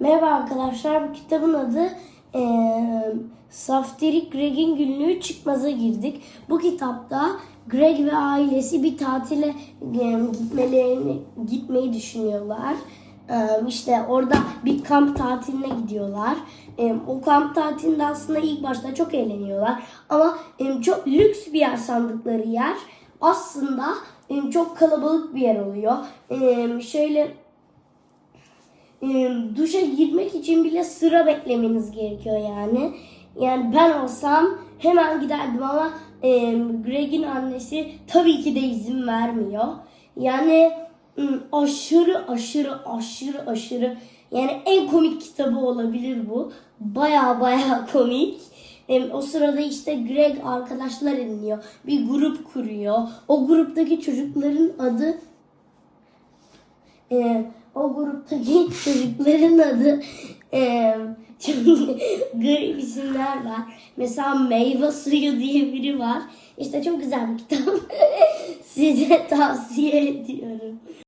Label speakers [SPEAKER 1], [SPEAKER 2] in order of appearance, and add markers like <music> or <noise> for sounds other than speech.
[SPEAKER 1] Merhaba arkadaşlar, bu kitabın adı eee Saftirik Greg'in günlüğü çıkmaza girdik. Bu kitapta Greg ve ailesi bir tatile eee, gitmelerini gitmeyi düşünüyorlar. Eee, işte orada bir kamp tatiline gidiyorlar. Eee, o kamp tatilinde aslında ilk başta çok eğleniyorlar. Ama eee, çok lüks bir yer sandıkları yer aslında eee, çok kalabalık bir yer oluyor. Eee, şöyle e, duşa girmek için bile sıra beklemeniz gerekiyor yani. Yani ben olsam hemen giderdim ama e, Greg'in annesi tabii ki de izin vermiyor. Yani aşırı aşırı aşırı aşırı yani en komik kitabı olabilir bu. Baya baya <laughs> komik. E, o sırada işte Greg arkadaşlar ediniyor. Bir grup kuruyor. O gruptaki çocukların adı e, gruptaki çocukların adı e, çok garip isimler var. Mesela meyve suyu diye biri var. İşte çok güzel bir kitap. <laughs> Size tavsiye ediyorum.